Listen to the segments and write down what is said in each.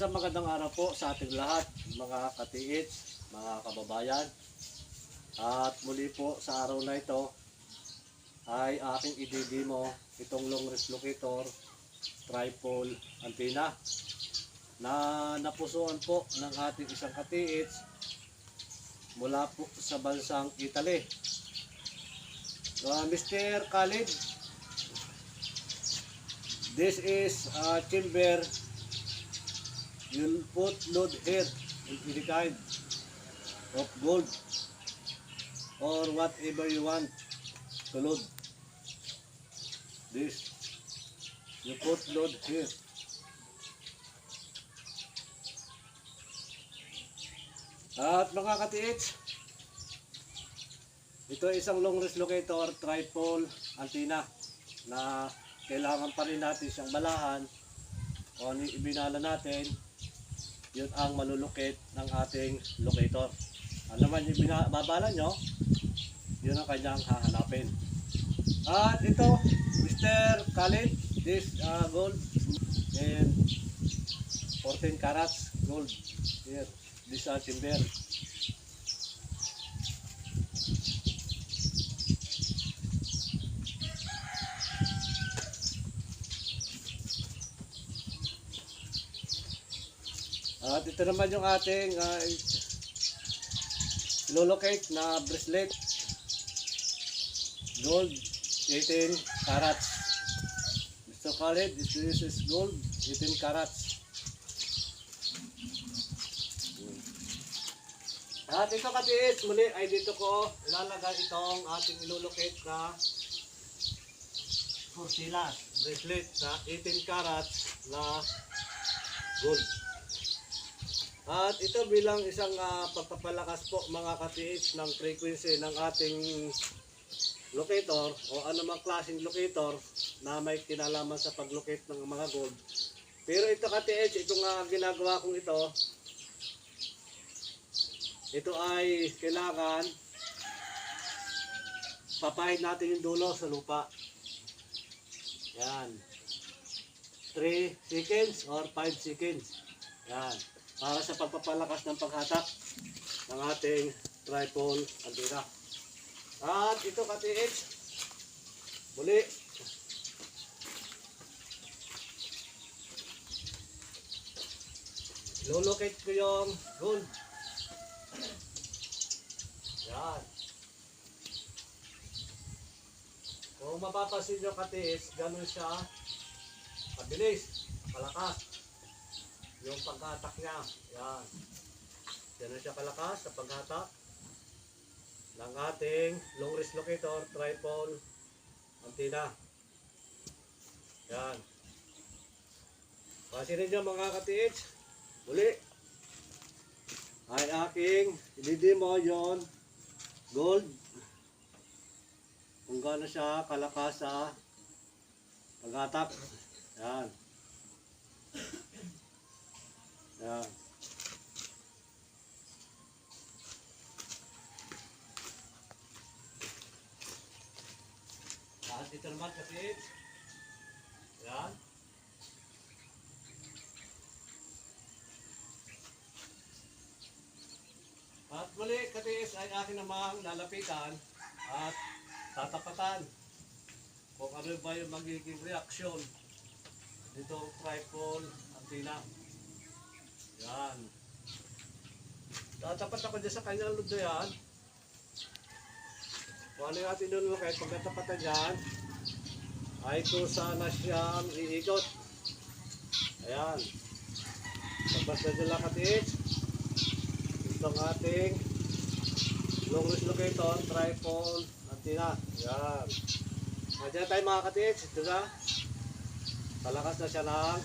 Isang magandang araw po sa ating lahat, mga katiits, mga kababayan. At muli po sa araw na ito ay aking ididimo itong long wrist locator tripod antenna na napusuan po ng ating isang katiits mula po sa bansang Italy. Uh, Mr. Khalid, this is a chamber you'll put load here in any kind of gold or whatever you want to load. This you put load here. At mga katiits, ito ay isang long range locator tripod antenna na kailangan pa rin natin siyang balahan o ibinala natin yun ang malulukit ng ating locator. Ano naman yung binabala nyo, yun ang kanyang hahanapin. At ito, Mr. Khalid, this uh, gold and 14 carats gold. Here, this uh, timber. At ito naman yung ating uh, locate na bracelet. Gold, 18 carats. Mr. Khalid, this is gold, 18 carats. At ito katiit, muli ay dito ko ilalagay itong ating ilolocate na Fortilas bracelet na 18 carats na gold. At ito bilang isang ah, pagpapalakas po mga katiits ng frequency ng ating locator o anumang klaseng locator na may kinalaman sa paglocate ng mga gold. Pero ito katiits, ito nga ginagawa kong ito, ito ay kailangan papahin natin yung dulo sa lupa. Yan. 3 seconds or 5 seconds. Yan para sa pagpapalakas ng paghatak ng ating tripod antenna. At ito katiit, muli, lulukit ko yung gold. Yan. Kung mapapasin nyo katiis, ganun siya kabilis, malakas yung paghatak niya. Yan. Yan siya kalakas sa paghatak ng ating long wrist locator tripod antenna. Yan. Pansinin niyo mga katiits, muli ay aking ididimo yon gold kung gaano siya kalakas sa paghatak. Yan. Yan. At dito naman kasi, yan. At muli, katiis ay akin namang lalapitan at tatapatan kung ano ba yung magiging reaksyon dito tripod antenna. Yan. Tatapat ako dyan sa kanyang ludo yan. Kung ano yung ating nuno kahit pag natapatan dyan, ay kung sana siyang iikot. Ayan. Tapos na lang katiit. Ito ang ating long wrist locator, tripod, antenna. Ayan. Nandiyan tayo mga katiit. Ito na. Palakas na siya ng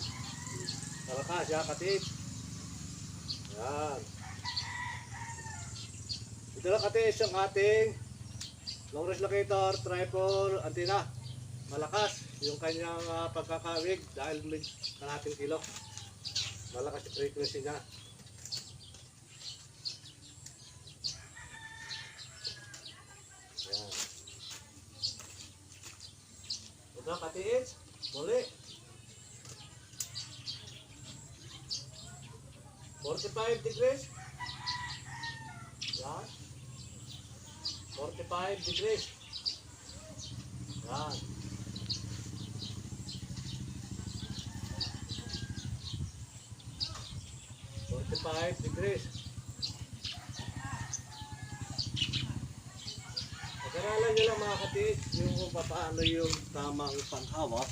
Palakas siya katiit. Yan. Ito lang katiis yung ating long range locator, tripod, antenna. Malakas yung kanyang uh, pagkakawig dahil may kalating kilo. Malakas yung frequency niya. Yan. Ito katiis. Muli. 45 degrees. Yan. 45 degrees. Yan. Forty-five degrees. Pag-aralan nyo lang mga kapit, yung kung paano yung tamang panghawak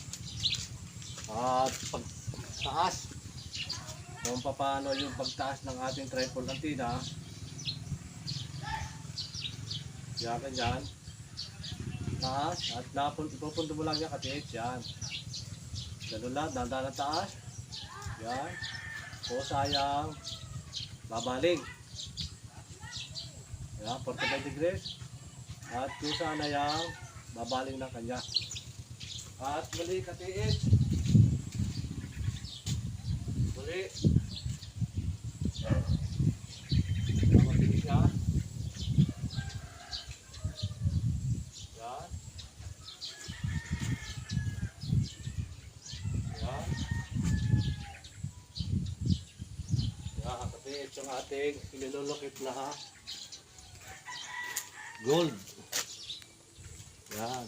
at pagtaas kung paano yung pagtaas ng ating triple antenna yan ganyan taas at napun ipupunto mo lang yan kapit yan. Ganun lang dandan ang taas. Yan. O sayang. Babaling yan 45 degrees. At kung sana yung babaling ng kanya. At muli katiit muli mabilis siya yan. Yan yan katiit yung ating inilulukit na ha gold. Yan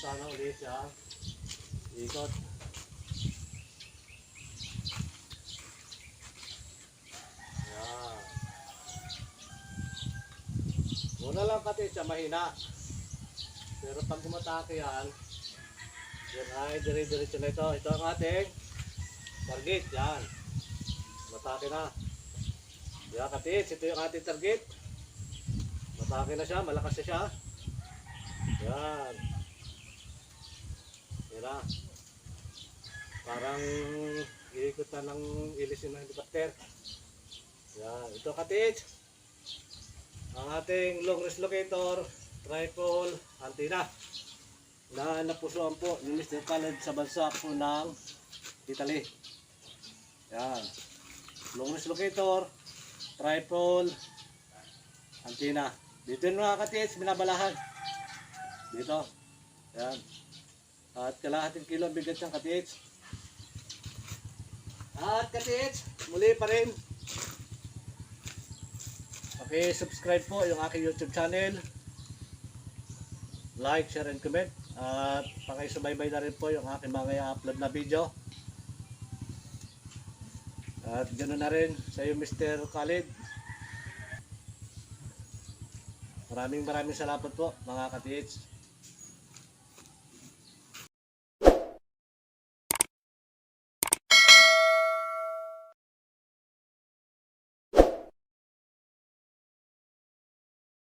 sana ulit siya ikot. Yan muna lang kasi siya mahina. Pero pag kumatake yan yan ay dire-diretso na ito. Ito ang ating target yan. Matake na. Yan katis ito yung ating target. Matake na siya malakas na siya. Yan Mira. Parang iikot na ng ilis ng helicopter. Yan. Ito katit. Ang ating long range locator, tripod, antenna. Na napusuan po ni Mr. Khaled sa bansa po ng Italy. Yan. Long range locator, tripod, antenna. Dito yung mga katits, binabalahan. Dito. Yan. At kalahating kilo ang bigat ng katits. At katits, muli pa rin. Paki-subscribe po yung aking YouTube channel. Like, share, and comment. At paki-subaybay na rin po yung aking mga i-upload na video. At ganoon na rin sa iyo Mr. Khalid. Maraming maraming salamat po mga katits.